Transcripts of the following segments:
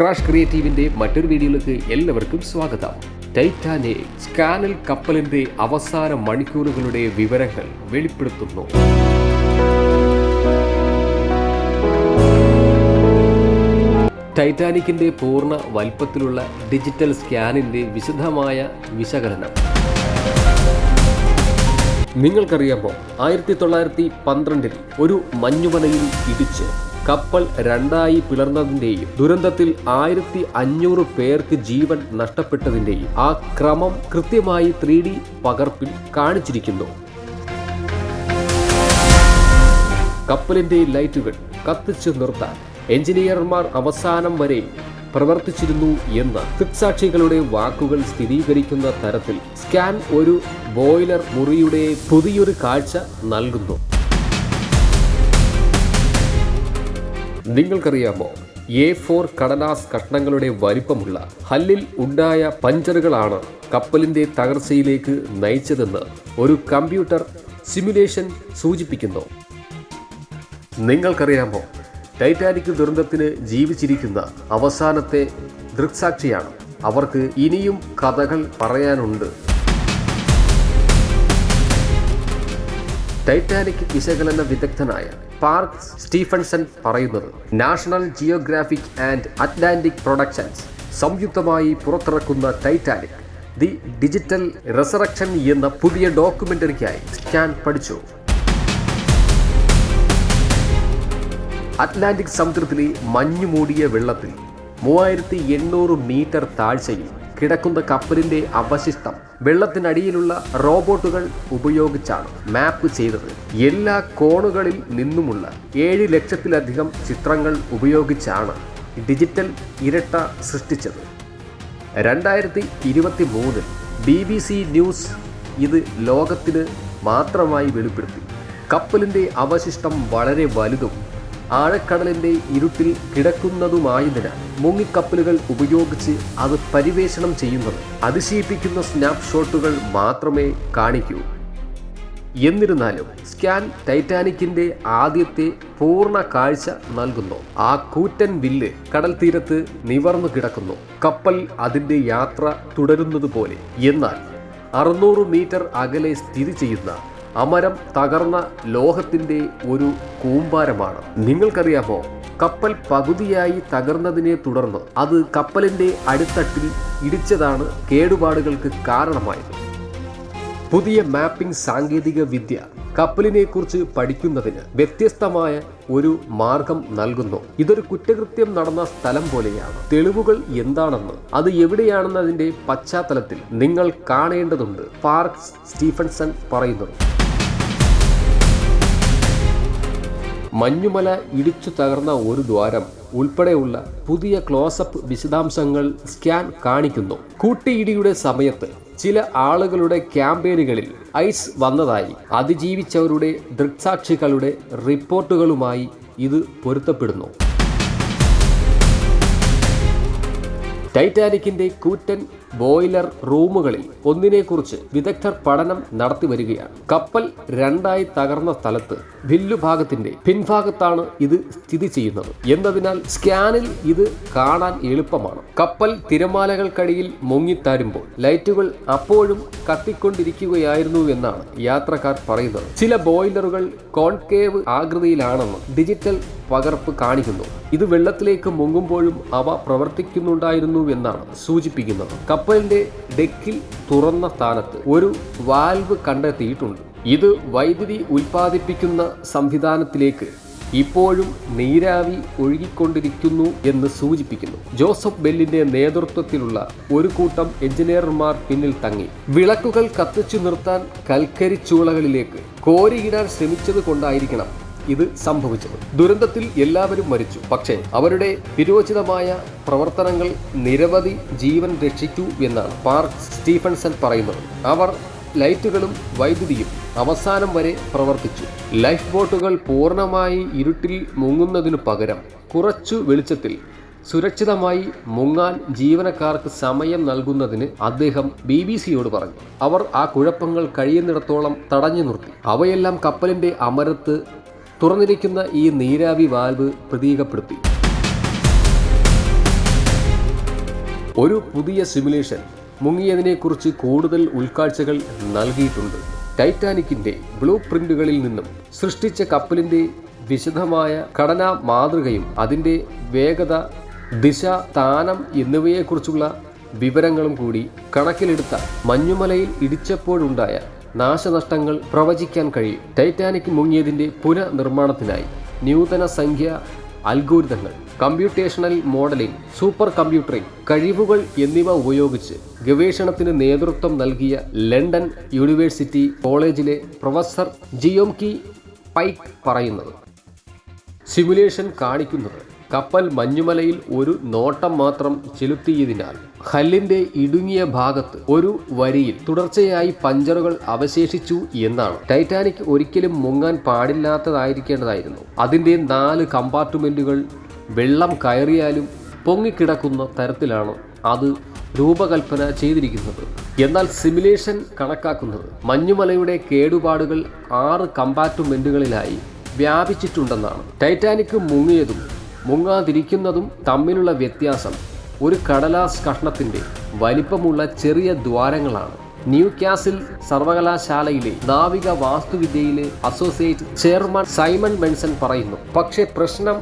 Crash ക്രിയേറ്റീവിന്റെ മറ്റൊരു വീഡിയോയിലേക്ക് എല്ലാവർക്കും സ്വാഗതം. ടൈറ്റാനിക് സ്കാനൽ കപ്പലിന്റെ അവസാന മണിക്കൂറുകളുടെ വിവരങ്ങൾ വെളിപ്പെടുത്തുന്നു. ടൈറ്റാനിക്കിന്റെ പൂർണ വലിപ്പത്തിലുള്ള ഡിജിറ്റൽ സ്കാനിന്റെ വിശദമായ വിശകലനം. നിങ്ങൾക്കറിയാമോ ആയിരത്തി തൊള്ളായിരത്തി പന്ത്രണ്ടിൽ ഒരു മഞ്ഞുമലയിൽ ഇടിച്ച് കപ്പൽ രണ്ടായി പിളർന്നതിന്റെയും ദുരന്തത്തിൽ ആയിരത്തി അഞ്ഞൂറ് പേർക്ക് ജീവൻ നഷ്ടപ്പെട്ടതിന്റെയും ആ ക്രമം കൃത്യമായി ത്രീ ഡി പകർപ്പിൽ കാണിച്ചിരിക്കുന്നു. കപ്പലിന്റെ ലൈറ്റുകൾ കത്തിച്ചു നിർത്താൻ എഞ്ചിനീയർമാർ അവസാനം വരെ പ്രവർത്തിച്ചിരുന്നു എന്ന് ദൃക്സാക്ഷികളുടെ വാക്കുകൾ സ്ഥിരീകരിക്കുന്ന തരത്തിൽ സ്കാൻ ഒരു ബോയിലർ മുറിയുടെ പുതിയൊരു കാഴ്ച നൽകുന്നു. നിങ്ങൾക്കറിയാമോ? എ ഫോർ കടലാസ് കഷ്ണങ്ങളുടെ വലിപ്പമുള്ള ഹല്ലിൽ ഉണ്ടായ പഞ്ചറുകളാണ് കപ്പലിന്റെ തകർച്ചയിലേക്ക് നയിച്ചതെന്ന് ഒരു കമ്പ്യൂട്ടർ സിമുലേഷൻ സൂചിപ്പിക്കുന്നു. നിങ്ങൾക്കറിയാമോ? ടൈറ്റാനിക് ദുരന്തത്തിന് ജീവിച്ചിരിക്കുന്ന അവസാനത്തെ ദൃക്സാക്ഷിയാണ്. അവർക്ക് ഇനിയും കഥകൾ പറയാനുണ്ട്. ടൈറ്റാനിക് വിശകലന വിദഗ്ധനായ പാർക്ക് സ്റ്റീഫൻസൺ പറയുന്നത്. National Geographic and Atlantic Productions സംയുക്തമായി പുറത്തിറക്കുന്ന ടൈറ്റാനിക് ദി ഡിജിറ്റൽ റെസറക്ഷൻ എന്ന പുതിയ ഡോക്യുമെന്ററിക്കായി സ്കാൻ പഠിച്ചു. അറ്റ്ലാന്റിക് സമുദ്രത്തിലെ മഞ്ഞുമൂടിയ വെള്ളത്തിൽ മൂവായിരത്തി എണ്ണൂറ് മീറ്റർ താഴ്ചയിൽ കിടക്കുന്ന കപ്പലിന്റെ അവശിഷ്ടം വെള്ളത്തിനടിയിലുള്ള റോബോട്ടുകൾ ഉപയോഗിച്ചാണ് മാപ്പ് ചെയ്തത്. എല്ലാ കോണുകളിൽ നിന്നുമുള്ള ഏഴ് ലക്ഷത്തിലധികം ചിത്രങ്ങൾ ഉപയോഗിച്ചാണ് ഡിജിറ്റൽ ഇരട്ട സൃഷ്ടിച്ചത്. രണ്ടായിരത്തി ഇരുപത്തി മൂന്നിൽ ബി ബി സി ന്യൂസ് ഇത് ലോകത്തിന് മാത്രമായി വെളിപ്പെടുത്തി. കപ്പലിന്റെ അവശിഷ്ടം വളരെ വലുതും ആഴക്കടലിന്റെ ഇരുട്ടിൽ കിടക്കുന്നതുമായതിനാൽ മുങ്ങിക്കപ്പലുകൾ ഉപയോഗിച്ച് അത് പരിവേഷണം ചെയ്യുന്നത് അതിശയിപ്പിക്കുന്ന സ്നാപ്ഷോട്ടുകൾ മാത്രമേ കാണിക്കൂ. എന്നിരുന്നാലും സ്കാൻ ടൈറ്റാനിക്കിന്റെ ആദ്യത്തെ പൂർണ കാഴ്ച നൽകുന്നു. ആ കൂറ്റൻ വില്ല് കടൽ തീരത്ത് നിവർന്നു കിടക്കുന്നു. കപ്പൽ അതിന്റെ യാത്ര തുടരുന്നത് പോലെ എന്നാൽ അറുന്നൂറ് മീറ്റർ അകലെ സ്ഥിതി ചെയ്യുന്ന അമരം തകർന്ന ലോഹത്തിന്റെ ഒരു കൂമ്പാരമാണ്. നിങ്ങൾക്കറിയാമോ? കപ്പൽ പകുതിയായി തകർന്നതിനെ തുടർന്ന് അത് കപ്പലിന്റെ അടിത്തട്ടിൽ ഇടിച്ചതാണ് കേടുപാടുകൾക്ക് കാരണമായത്. പുതിയ മാപ്പിംഗ് സാങ്കേതിക വിദ്യ കപ്പലിനെക്കുറിച്ച് പഠിക്കുന്നതിന് വ്യത്യസ്തമായ ഒരു മാർഗം നൽകുന്നു. ഇതൊരു കുറ്റകൃത്യം നടന്ന സ്ഥലം പോലെയാണ്. തെളിവുകൾ എന്താണെന്ന് അത് എവിടെയാണെന്നതിന്റെ പശ്ചാത്തലത്തിൽ നിങ്ങൾ കാണേണ്ടതുണ്ട് പാർക്ക് സ്റ്റീഫൻസൺ പറയുന്നത് മഞ്ഞുമല ഇടിച്ചു തകർന്ന ഒരു ദ്വാരം ഉൾപ്പെടെയുള്ള പുതിയ ക്ലോസപ്പ് വിശദാംശങ്ങൾ സ്കാൻ കാണിക്കുന്നു. കൂട്ടിയിടിയുടെ സമയത്ത് ചില ആളുകളുടെ ക്യാമ്പയിനുകളിൽ ഐസ് വന്നതായി അതിജീവിച്ചവരുടെ ദൃക്സാക്ഷികളുടെ റിപ്പോർട്ടുകളുമായി ഇത് പൊരുത്തപ്പെടുന്നു. ടൈറ്റാനിക്കിന്റെ കൂറ്റൻ ബോയിലർ റൂമുകളിൽ ഒന്നിനെക്കുറിച്ച് വിദഗ്ധർ പഠനം നടത്തി വരികയാണ് കപ്പൽ രണ്ടായി തകർന്ന സ്ഥലത്ത് ഭില്ലുഭാഗത്തിന്റെ പിൻഭാഗത്താണ് ഇത് സ്ഥിതി ചെയ്യുന്നത്. എന്നതിനാൽ സ്കാനിൽ ഇത് കാണാൻ എളുപ്പമാണ്. കപ്പൽ തിരമാലകൾക്കടിയിൽ മുങ്ങിത്താരുമ്പോൾ ലൈറ്റുകൾ അപ്പോഴും കത്തിക്കൊണ്ടിരിക്കുകയായിരുന്നു എന്നാണ് യാത്രക്കാർ പറയുന്നത്. ചില ബോയിലറുകൾ കോൺകേവ് ആകൃതിയിലാണെന്ന് ഡിജിറ്റൽ പകർപ്പ് കാണിക്കുന്നു. ഇത് വെള്ളത്തിലേക്ക് മുങ്ങുമ്പോഴും അവ പ്രവർത്തിക്കുന്നുണ്ടായിരുന്നു എന്നാണ് സൂചിപ്പിക്കുന്നത്. കപ്പലിന്റെ ഡെക്കിൽ തുറന്ന സ്ഥാനത്ത് ഒരു വാൽവ് കണ്ടെത്തിയിട്ടുണ്ട്. ഇത് വൈദ്യുതി ഉൽപ്പാദിപ്പിക്കുന്ന സംവിധാനത്തിലേക്ക് ഇപ്പോഴും നീരാവി ഒഴുകിക്കൊണ്ടിരിക്കുന്നു എന്ന് സൂചിപ്പിക്കുന്നു. ജോസഫ് ബെല്ലിന്റെ നേതൃത്വത്തിലുള്ള ഒരു കൂട്ടം എഞ്ചിനീയർമാർ പിന്നിൽ തങ്ങി. വിളക്കുകൾ കത്തിച്ചു നിർത്താൻ കൽക്കരിച്ചൂളകളിലേക്ക് കോരിയിടാൻ ശ്രമിച്ചത് കൊണ്ടായിരിക്കണം ഇത് സംഭവിച്ചത്. ദുരന്തത്തിൽ എല്ലാവരും മരിച്ചു. പക്ഷേ അവരുടെ വിരോചിതമായ പ്രവർത്തനങ്ങൾ നിരവധി ജീവൻ രക്ഷിച്ചു എന്നാണ് പാർക്ക് സ്റ്റീഫൻസൺ പറയുന്നത്. അവർ ലൈറ്റുകളും വൈദ്യുതിയും അവസാനം വരെ പ്രവർത്തിച്ചു. ലൈഫ് ബോട്ടുകൾ പൂർണമായി ഇരുട്ടിൽ മുങ്ങുന്നതിനു പകരം കുറച്ചു വെളിച്ചത്തിൽ സുരക്ഷിതമായി മുങ്ങാൻ ജീവനക്കാർക്ക് സമയം നൽകുന്നതിന് അദ്ദേഹം ബി ബി സിയോട് പറഞ്ഞു. അവർ ആ കുഴപ്പങ്ങൾ കഴിയുന്നിടത്തോളം തടഞ്ഞു നിർത്തി. അവയെല്ലാം കപ്പലിന്റെ അമരത്ത് തുറന്നിരിക്കുന്ന ഈ നീരാവി വാൽവ് പ്രതീകപ്പെടുത്തി. ഒരു പുതിയ സിമുലേഷൻ മുങ്ങിയതിനെക്കുറിച്ച് കൂടുതൽ ഉൾക്കാഴ്ചകൾ നൽകിയിട്ടുണ്ട്. ടൈറ്റാനിക്കിന്റെ ബ്ലൂ പ്രിന്റുകളിൽ നിന്നും സൃഷ്ടിച്ച കപ്പലിന്റെ വിശദമായ ഘടനാ മാതൃകയും അതിന്റെ വേഗത ദിശ സ്ഥാനം എന്നിവയെക്കുറിച്ചുള്ള വിവരങ്ങളും കൂടി കണക്കിലെടുത്ത മഞ്ഞുമലയിൽ ഇടിച്ചപ്പോഴുണ്ടായ നാശനഷ്ടങ്ങൾ പ്രവചിക്കാൻ കഴിയും. ടൈറ്റാനിക് മുങ്ങിയതിന്റെ പുനർനിർമ്മാണത്തിനായി നൂതന സംഖ്യ അൽഗോരിതങ്ങൾ കമ്പ്യൂട്ടേഷണൽ മോഡലിംഗ് സൂപ്പർ കമ്പ്യൂട്ടറിംഗ് കഴിവുകൾ എന്നിവ ഉപയോഗിച്ച് ഗവേഷണത്തിന് നേതൃത്വം നൽകിയ ലണ്ടൻ യൂണിവേഴ്സിറ്റി കോളേജിലെ പ്രൊഫസർ ജിയോംകി പൈക്ക് പറയുന്നത്. സിമുലേഷൻ കാണിക്കുന്നത് കപ്പൽ മഞ്ഞുമലയിൽ ഒരു നോട്ടം മാത്രം ചെലുത്തിയതിനാൽ ഹല്ലിന്റെ ഇടുങ്ങിയ ഭാഗത്ത് ഒരു വരിയിൽ തുടർച്ചയായി പഞ്ചറുകൾ അവശേഷിച്ചു എന്നാണ്. ടൈറ്റാനിക് ഒരിക്കലും മുങ്ങാൻ പാടില്ലാത്തതായിരിക്കേണ്ടതായിരുന്നു. അതിന്റെ നാല് കമ്പാർട്ട്മെന്റുകൾ വെള്ളം കയറിയാലും പൊങ്ങിക്കിടക്കുന്ന തരത്തിലാണ് അത് രൂപകൽപ്പന ചെയ്തിരിക്കുന്നത്. എന്നാൽ സിമുലേഷൻ കണക്കാക്കുന്നത് മഞ്ഞുമലയുടെ കേടുപാടുകൾ ആറ് കമ്പാർട്ട്മെന്റുകളിലായി വ്യാപിച്ചിട്ടുണ്ടെന്നാണ്. ടൈറ്റാനിക് മുങ്ങിയതും മുങ്ങാതിരിക്കുന്നതും തമ്മിലുള്ള വ്യത്യാസം ഒരു കടലാസ് കഷ്ണത്തിന്റെ വലിപ്പമുള്ള ചെറിയ ദ്വാരങ്ങളാണ്. ന്യൂ കാസിൽ സർവകലാശാലയിലെ നാവിക വാസ്തുവിദ്യയിലെ അസോസിയേറ്റ് ചെയർമാൻ സൈമൺ ബെൻസൺ പറയുന്നു പക്ഷേ പ്രശ്നം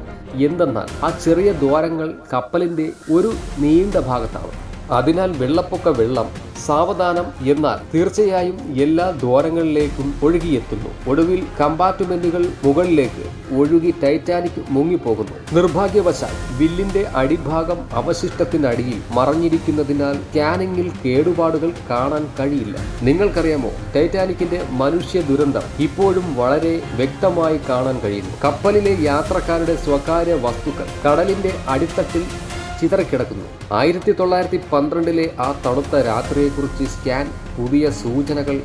എന്തെന്നാൽ ആ ചെറിയ ദ്വാരങ്ങൾ കപ്പലിന്റെ ഒരു നീണ്ട ഭാഗത്താണ്. അതിനാൽ വെള്ളപ്പൊക്ക വെള്ളം സാവധാനം എന്നാൽ തീർച്ചയായും എല്ലാ ദ്വാരങ്ങളിലേക്കും ഒഴുകിയെത്തുന്നു. ഒടുവിൽ കമ്പാർട്ട്മെന്റുകൾ മുകളിലേക്ക് ഒഴുകി ടൈറ്റാനിക് മുങ്ങിപ്പോകുന്നു. നിർഭാഗ്യവശാൽ വില്ലിന്റെ അടിഭാഗം അവശിഷ്ടത്തിനടിയിൽ മറഞ്ഞിരിക്കുന്നതിനാൽ സ്കാനിങ്ങിൽ കേടുപാടുകൾ കാണാൻ കഴിയില്ല. നിങ്ങൾക്കറിയാമോ ടൈറ്റാനിക്കിന്റെ മനുഷ്യ ദുരന്തം ഇപ്പോഴും വളരെ വ്യക്തമായി കാണാൻ കഴിയുന്നു. കപ്പലിലെ യാത്രക്കാരുടെ സ്വകാര്യ വസ്തുക്കൾ കടലിന്റെ അടിത്തട്ടിൽ ചിതറിക്കിടക്കുന്നു. ആയിരത്തി തൊള്ളായിരത്തി പന്ത്രണ്ടിലെ ആ തണുത്ത രാത്രിയെക്കുറിച്ച് സ്കാൻ പുതിയ സൂചനകൾ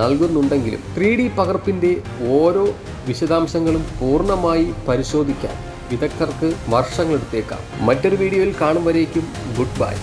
നൽകുന്നുണ്ടെങ്കിലും ത്രീ ഡി പകർപ്പിന്റെ ഓരോ വിശദാംശങ്ങളും പൂർണമായി പരിശോധിക്കാൻ വിദഗ്ധർക്ക് വർഷങ്ങളെടുത്തേക്കാം. മറ്റൊരു വീഡിയോയിൽ കാണും വരേക്കും. Good bye.